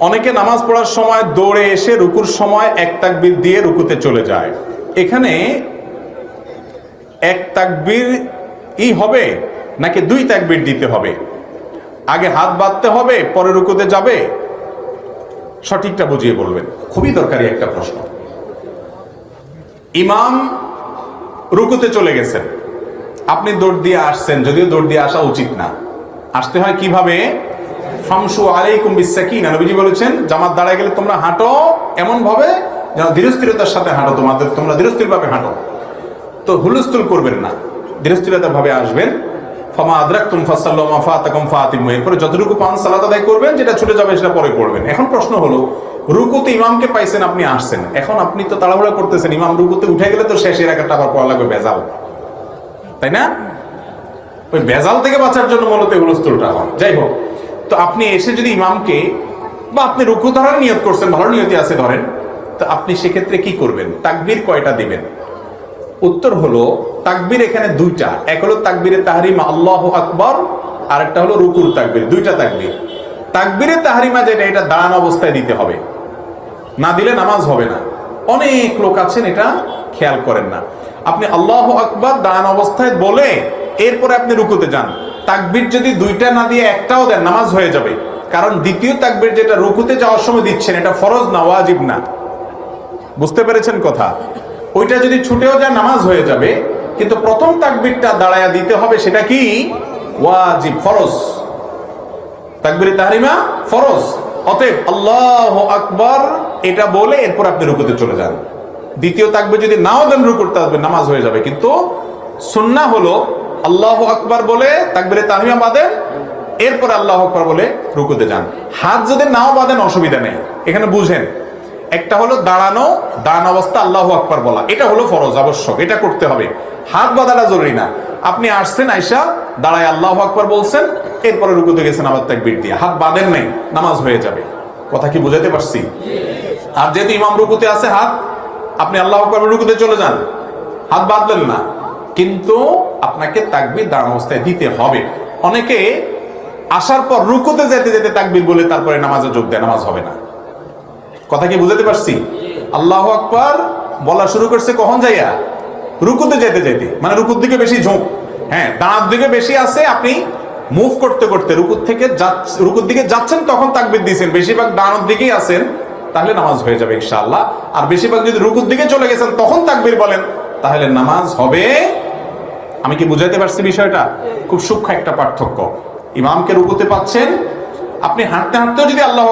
অনেকে নামাজ পড়ার সময় দৌড়ে এসে রুকুর সময় এক তাকবির দিয়ে রুকুতে চলে যায়। এখানে এক তাকবির ই হবে নাকি দুই তাকবির দিতে হবে? আগে হাত বাঁধতে হবে, পরে রুকুতে যাবে? সঠিকটা বুঝিয়ে বলবেন। খুবই দরকারি একটা প্রশ্ন। ইমাম রুকুতে চলে গেছেন। আপনি দৌড় দিয়ে আসছেন, যদিও দৌড় দিয়ে আসা উচিত না। আসতে হয় কীভাবে? ফামসু আলাইকুম বিসাকিনা নবীজি বলেছেন, জামাত দাঁড়ায় গেলে তোমরা হাঁটো এমন ভাবে যেন ধীরস্থিরতার সাথে হাঁটো তোমাদের, তোমরা ধীরস্থির ভাবে হাঁটো। তো হুলস্থুল করবেন না ধীরস্থিরতা ভাবে আসবেন। ফামা আদরাক তুম ফাসাল্লাহ ফাতাকুম ফাতিমু এরপরে যতটুকু পান সালাত আদায় করবেন, যেটা ছুটে যাবে সেটা পরে পড়বেন। এখন প্রশ্ন হলো, রুকুতে ইমামকে পাইছেন আপনি আসছেন। এখন আপনি তো তাড়াহুড়া করতেছেন, ইমাম রুকুতে উঠে গেলে তো শেষের একটা আবার পড়া লাগবে, ভেজাল। তাই না? ওই ভেজাল থেকে বাঁচার জন্য মূলত হুলস্থুলটা হয়। যাই হোক তো আপনি এসে যদি ইমামকে বা আপনি রুকু ধরার নিয়ত করছেন, ভালো নিয়তি আছে ধরেন, তো আপনি সেক্ষেত্রে কি করবেন? তাকবীর কয়টা দিবেন? উত্তর হলো, তাকবীর এখানে দুইটা। এক হলো তাকবীরে তাহরিমা, আল্লাহ আকবর আর একটা হলো রুকুর তাকবীর, দুইটা তাকবীর। তাকবীরে তাহরিমা যেটা, এটা দাঁড়ানো অবস্থায় দিতে হবে। না দিলে নামাজ হবে না। অনেক লোক আছেন, এটা খেয়াল করেন না। আপনি আল্লাহ আকবর দাঁড়ানো অবস্থায় বলে, এরপরে আপনি রুকুতে যান। তাকবীর যদি দুইটা না দিয়ে একটাও দেন, নামাজ হয়ে যাবে। কারণ দ্বিতীয় তাকবীর যেটা রুকুতে যাওয়ার সময় দিচ্ছেন, এটা ফরজ না, ওয়াজিব না। বুঝতে পেরেছেন কথা? ওইটা যদি ছুটেও যায়, নামাজ হয়ে যাবে। কিন্তু প্রথম তাকবীরটা দাঁড়ায়া দিতে হবে, সেটা কি? ওয়াজিব, ফরজ। তাকবীরে তাহরিমা, ফরজ। অতএব আল্লাহ আকবর, এটা বলে এরপর আপনি রুকুতে চলে যান। দ্বিতীয় তাকবীর যদি নাও দেন রুকুতে আসবে নামাজ হয়ে যাবে। কিন্তু সুন্নাহ হলো আল্লাহ আকবর বলে, তাকবীরে তাহরিমা বাঁধেন, এরপর আল্লাহ আকবর বলে রুকুতে যান। হাত যদি নাও বাঁধেন, অসুবিধা নেই। এখানে বুঝেন, একটা হলো দাঁড়ানো দাঁড়ানো অবস্থা আল্লাহ আকবর বলা। এটা হলো ফরজ, আবশ্যক, এটা করতে হবে। হাত বাঁধাটা জরুরি না। আপনি আসছেন, আইসা দাঁড়ায় আল্লাহ আকবর বলছেন, এরপরে রুকুতে গেছেন আবার তাকবীর দিয়ে। হাত বাঁধেন নাই, নামাজ হয়ে যাবে। কথা কি বুঝাতে পারছি? আর যেহেতু ইমাম রুকুতে আছে হাত, আপনি আল্লাহ আকবর রুকুতে চলে যান। হাত বাঁধলেন না। কিন্তু আপনাকে তাকবীর দাঁড়ানো অবস্থায় দিতে হবে। অনেকে আসার পর রুকুতে যেতে যেতে তাকবির বলে তারপরে নামাজে যোগ দেয়, নামাজ হবে না। কথা কি বুঝাতে পারছি? আল্লাহ আকবর বলা শুরু করছে কখন যাইয়া? রুকুতে যেতে যেতে। মানে রুকুর দিকে বেশি ঝোঁক। হ্যাঁ দাঁড়ার দিকে বেশি আছে, আপনি মুভ করতে করতে রুকুর থেকে রুকুর দিকে যাচ্ছেন তখন তাকবির দিয়েছেন। বেশিরভাগ দাঁড়ানোর দিকেই আছেন, তাহলে নামাজ হয়ে যাবে ইনশাআল্লাহ। আর বেশিরভাগ যদি রুকুর দিকে চলে গেছেন তখন তাকবির বলেন, তাহলে নামাজ হবে আমি কি বুঝাইতে পারছি বিষয়টা? খুব সূক্ষ্ম একটা পার্থক্য। ইমামকে রুকুতে পাচ্ছেন, আপনি হাঁটতে হাঁটতেও যদি আল্লাহ